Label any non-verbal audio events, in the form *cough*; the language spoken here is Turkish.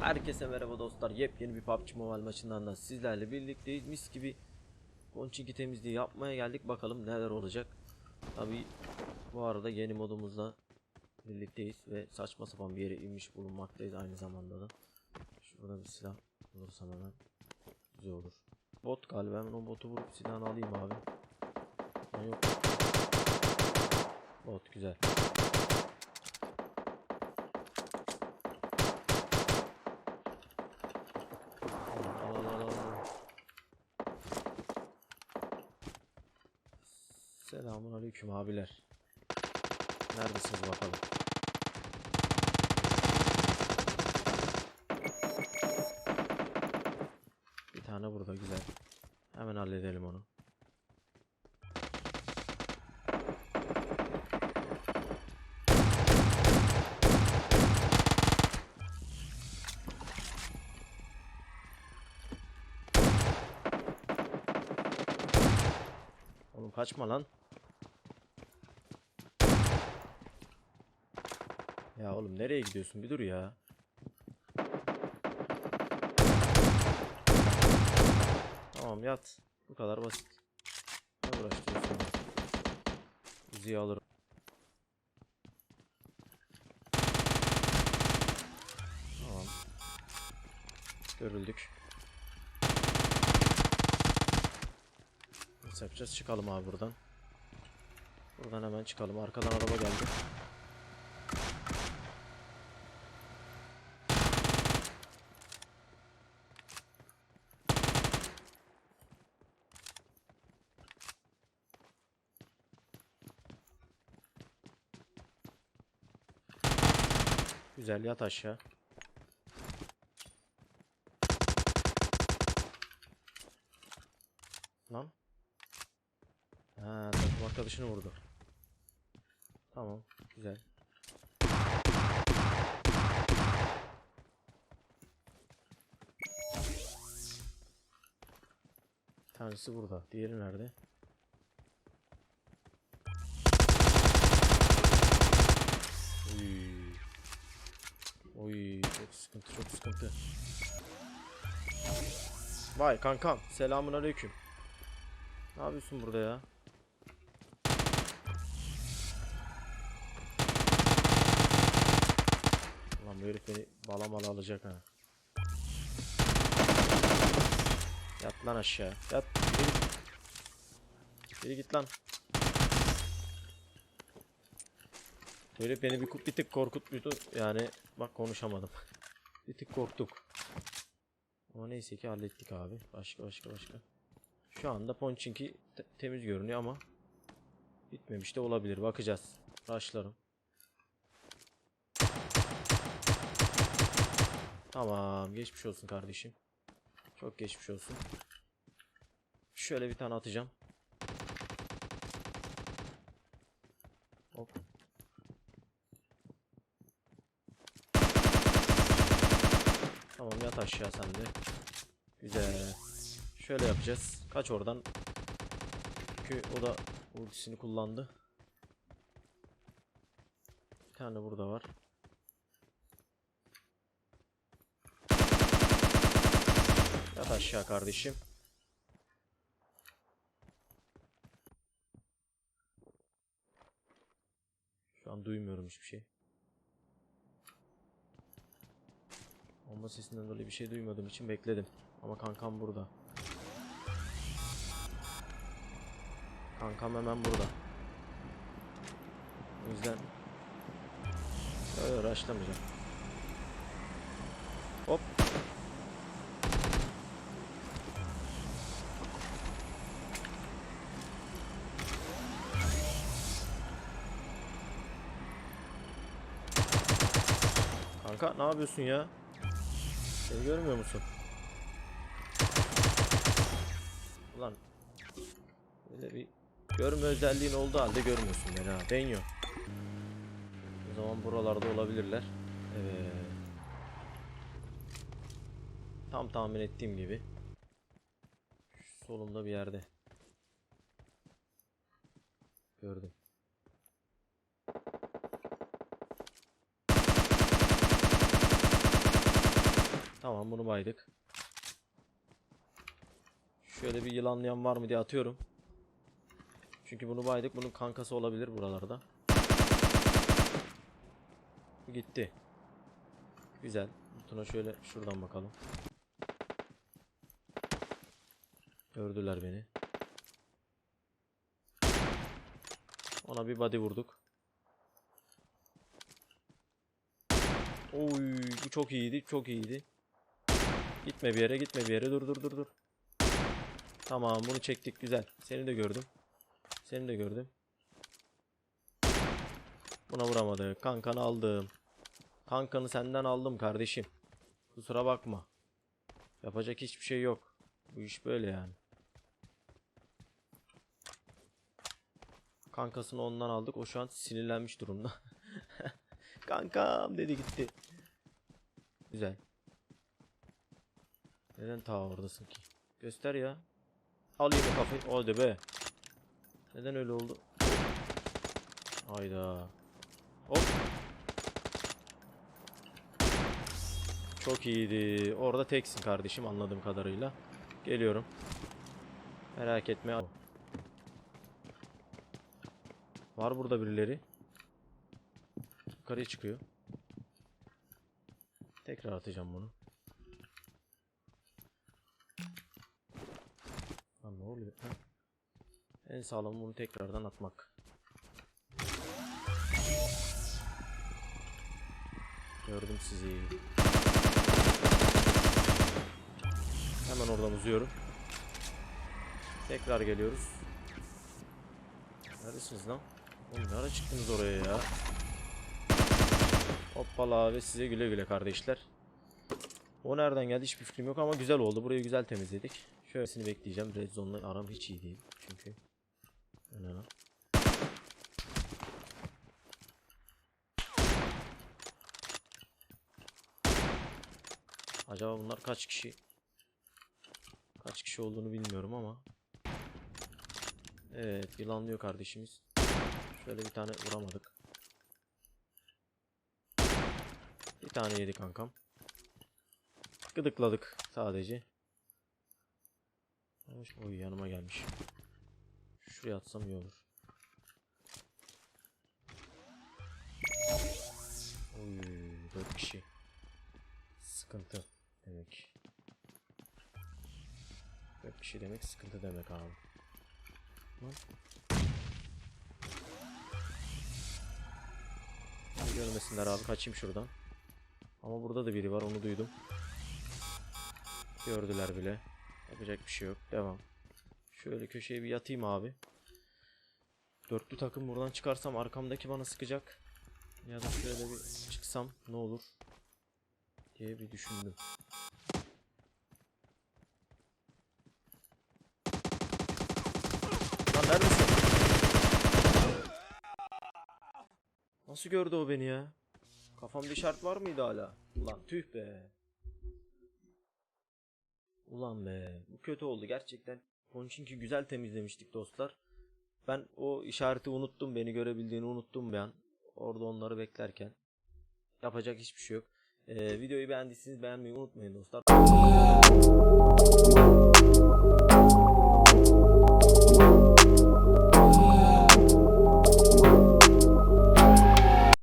Herkese merhaba dostlar. Yepyeni bir PUBG Mobile maçından da sizlerle birlikteyiz. Mis gibi Ponçinki temizliği yapmaya geldik. Bakalım neler olacak. Tabi bu arada yeni modumuzla birlikteyiz ve saçma sapan bir yere inmiş bulunmaktayız aynı zamanda da. Şurada bir silah bulursam hemen güzel olur. Bot galiba hemen o botu vurup silahını alayım abi. Yok. Bot güzel. Al, al, al, al, al. Selamun aleyküm abiler. Neredesiniz bakalım? Bir tane burada güzel. Hemen halledelim onu. Oğlum kaçma lan. Oğlum nereye gidiyorsun? Bir dur ya. Tamam yat. Bu kadar basit. Ne uğraştırıyorsun? Uzi'yi alırım. Tamam. Görüldük. Nasıl yapacağız? Çıkalım abi buradan. Buradan hemen çıkalım. Arkadan araba geldi. Güzel yat aşağı. Lan. Ha, takım arkadaşını vurdu. Tamam, güzel. Tanesi burada. Diğeri nerede? Sıkıntı. Vay kankam, selamun aleyküm. Ne yapıyorsun burada ya? Lan bu herif beni balamalı alacak ha. Yat lan aşağı. Yat. Git. Yürü git lan. Herif beni bir, bir tık korkutmuştu. Yani bak konuşamadım. Bir tık korktuk. Ama neyse ki hallettik abi. Başka başka başka. Şu anda Ponçinki te- temiz görünüyor ama bitmemiş de olabilir. Bakacağız. Başlarım. Tamam. Geçmiş olsun kardeşim. Çok geçmiş olsun. Şöyle bir tane atacağım. Hop. Yat aşağı sen de. Güzel. Şöyle yapacağız. Kaç oradan. Çünkü o da ultisini kullandı. Bir tane burada var. Yat aşağı kardeşim. Şu an duymuyorum hiçbir şey. Bomba sesinden dolayı bir şey duymadığım için bekledim. Ama kankam burada. Kankam hemen burada. O yüzden Öyle uğraşlamayacağım. Hop. Kanka ne yapıyorsun ya? Seni görmüyor musun? Ulan Böyle bir görme özelliğin olduğu halde görmüyorsun beni ha. Deniyor. O zaman buralarda olabilirler. Evet. Tam tahmin ettiğim gibi. Solumda bir yerde. Gördüm. Tamam bunu baydık. Şöyle bir yılanlayan var mı diye atıyorum. Çünkü bunu baydık. Bunun kankası olabilir buralarda. Bu gitti. Güzel. Buna şöyle şuradan bakalım. Gördüler beni. Ona bir body vurduk. Oy bu çok iyiydi, çok iyiydi. Gitme bir yere, gitme bir yere. Dur dur dur dur. Tamam bunu çektik güzel. Seni de gördüm. Seni de gördüm. Buna vuramadı. Kankanı aldım. Kankanı senden aldım kardeşim. Kusura bakma. Yapacak hiçbir şey yok. Bu iş böyle yani. Kankasını ondan aldık. O şu an sinirlenmiş durumda. *laughs* Kankam dedi gitti. Güzel. Neden ta oradasın ki? Göster ya. Alayım o kafayı. Hadi be. Neden öyle oldu? Hayda. Hop. Çok iyiydi. Orada teksin kardeşim anladığım kadarıyla. Geliyorum. Merak etme. Var burada birileri. Yukarıya çıkıyor. Tekrar atacağım bunu. Lan ne oluyor? Ha. En sağlam bunu tekrardan atmak. Gördüm sizi. Hemen oradan uzuyorum. Tekrar geliyoruz. Neredesiniz lan? Oğlum ne ara çıktınız oraya ya? Hoppala ve size güle güle kardeşler. O nereden geldi hiçbir fikrim yok ama güzel oldu. Burayı güzel temizledik. Şöylesini bekleyeceğim. Red Zone'la aram hiç iyi değil çünkü. Lan? Acaba bunlar kaç kişi? Kaç kişi olduğunu bilmiyorum ama. Evet yılanlıyor kardeşimiz. Şöyle bir tane vuramadık. Bir tane yedi kankam. Gıdıkladık sadece. Oy yanıma gelmiş. Şuraya atsam iyi olur. Oy 4 kişi. Sıkıntı demek. 4 kişi demek sıkıntı demek abi. Lan. Görmesinler abi kaçayım şuradan. Ama burada da biri var onu duydum. Gördüler bile. Yapacak bir şey yok. Devam. Şöyle köşeye bir yatayım abi. Dörtlü takım buradan çıkarsam arkamdaki bana sıkacak. Ya da şöyle bir çıksam ne olur diye bir düşündüm. Lan neredesin? Nasıl gördü o beni ya? Kafamda işaret var mıydı hala? Ulan tüh be. Ulan be. Bu kötü oldu gerçekten. Ponçinki güzel temizlemiştik dostlar. Ben o işareti unuttum. Beni görebildiğini unuttum an. Orada onları beklerken. Yapacak hiçbir şey yok. Ee, videoyu beğendiyseniz beğenmeyi unutmayın dostlar.